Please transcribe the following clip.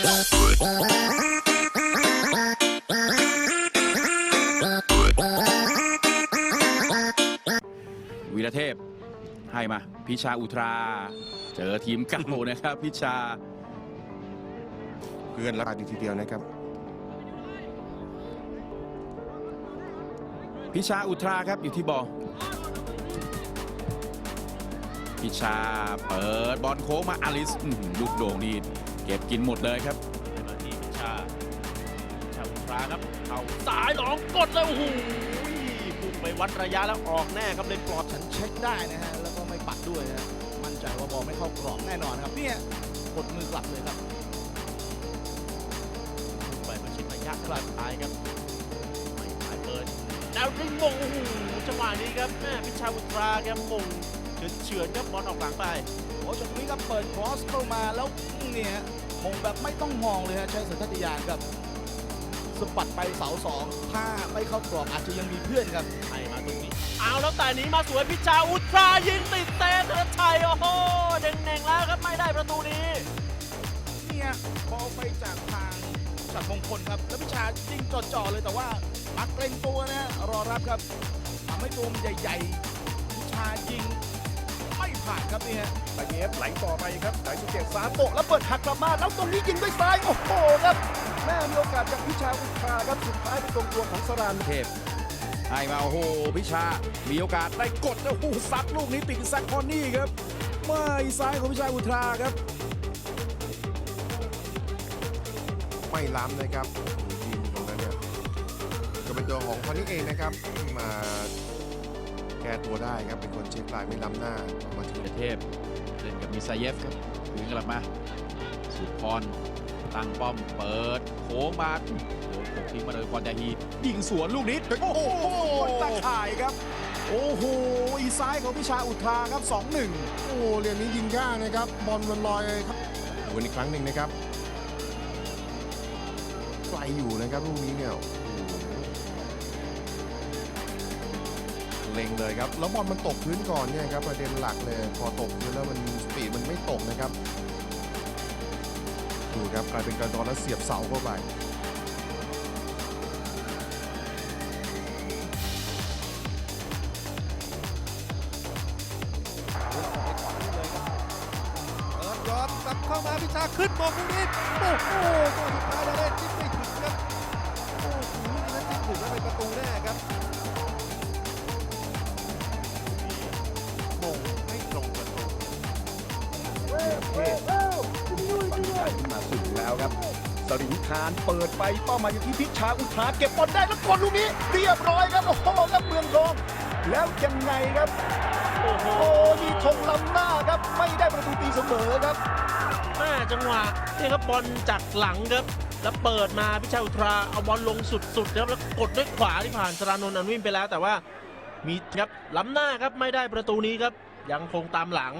วีรเทพ ให้มา พิชาอุทรา เจอทีมเก่านะครับ พิชา เพื่อนรักดีทีเดียวนะครับ พิชาอุทราครับอยู่ที่บอลพิชาเปิดบอลโค้งมาอลิสอื้อหือลูกโด่งนี่เก็บกินหมดเลยครับมาที่พิชาชาอุตราครับเอาสายหลองกดเลยโอ้โหพุ่งไปวัดระยะแล้วออกแน่ครับเลยปลอดฉันเช็คได้นะฮะแล้วก็ไม่ปัดด้วยนะมั่นใจว่าบอลไม่เข้ากรอบแน่นอนครับเนี่ยกดมือกลับเลยครับไปมาชิดระยะกลางท้ายครับไม่หายเปิดดาวดึงมงโอ้โหจังหวะนี้ครับแม่พิชาอุตราแกมงเฉือนเฉือนครับบอลออกหลังไป โอ้จังหวะนี้ครับเปิดครอสเข้ามาแล้วเนี่ยมงแบบไม่ต้องมองเลยฮะใช้สัญชาตญาณครับสะบัดไปเสาสองถ้าไม่เข้ากรอบอาจจะยังมีเพื่อนครับให้มาตรงนี้ เอาแล้วแต่นี้มาสวยพิชาอุตรายิงติดเตะธนชัยโอ้โหเด้งๆแล้วครับไม่ได้ประตูนี้เนี่ยบอลไปจากทางฉัดมงคลครับ แล้วพิชายิงจ่อๆเลยแต่ว่าปักเกรงตัวนะฮะรอรับครับทำให้ตัวมันใหญ่ๆพิชายิงไม่ ผ่านครับเนี่ยไปเอฟไหลต่อไปครับไหลสุเกตสามโตะแล้วเปิดหักกลับมา แล้วตรงนี้ยิงด้วยซ้าย โอ้โหครับ แม่มีโอกาสจากพิชาอุทราครับ สุดท้ายเป็นตรงตัวของสรานเทพให้มาโอ้โหพิชา มีโอกาสได้กดโอ้โหซัดลูกนี้ติดแซคคอนนี่ครับไม่ซ้ายของพิชาอุทราครับ ไม่ล้ำนะครับทีมตรงนั้นเนี่ยก็เป็นตัวของคนนี้เองนะครับที่มา แก้ตัวได้ครับเป็นคนเช็คลายไม่ล้ำหน้าออกมาถึงวีรเทพเล่นกับมิซาเยฟครับถึงกลับมา สุพรตั้งป้อมเปิดโค้งมาโดนปกทิ้งมาเลยกอนยาฮียิงสวนลูกนี้โอ้โหตาข่ายครับ โอ้โหอีซ้ายของพิชาอุทราครับ 2-1 โอ้เหรียญนี้ยิงยากนะครับบอลมันลอยครับดูกันอีกครั้งหนึ่งนะครับไกลอยู่นะครับลูกนี้เนี่ย ล็งเลยครับ แล้วบอลมันตกพื้นก่อนเนี่ยครับประเด็นหลักเลย พอตกพื้นแล้วมันสปีดมันไม่ตกนะครับ ดูครับกลายเป็นการะดอนแล้วเสียบเสาเข้าไปเปิดยอดกลับเข้ามาพิชาขึ้นมองลูกนี้โอ้โหตัวสุดท้ายเราได้จิ้มไม่ ขึ้นมาสูงแล้วครับสริงคารเปิดไปเป้าหมายอยู่ที่พิชาอุทาเก็บบอลได้แล้วกดลูกนี้ เรียบร้อยครับโอ้โหครับเมืองทองแล้วยังไงครับ โอ้โหมีธงล้ำหน้าครับ ไม่ได้ประตูตีเสมอครับแม่จังหวะนี่ครับบอลจากหลังครับ แล้วเปิดมาพิชาอุทราเอาบอลลงสุดๆครับแล้วกดด้วยขวาที่ผ่านสรานนท์อันวินไปแล้วแต่ว่ามีครับล้ำหน้าครับไม่ได้ประตูนี้ครับ ยังคงตามหลัง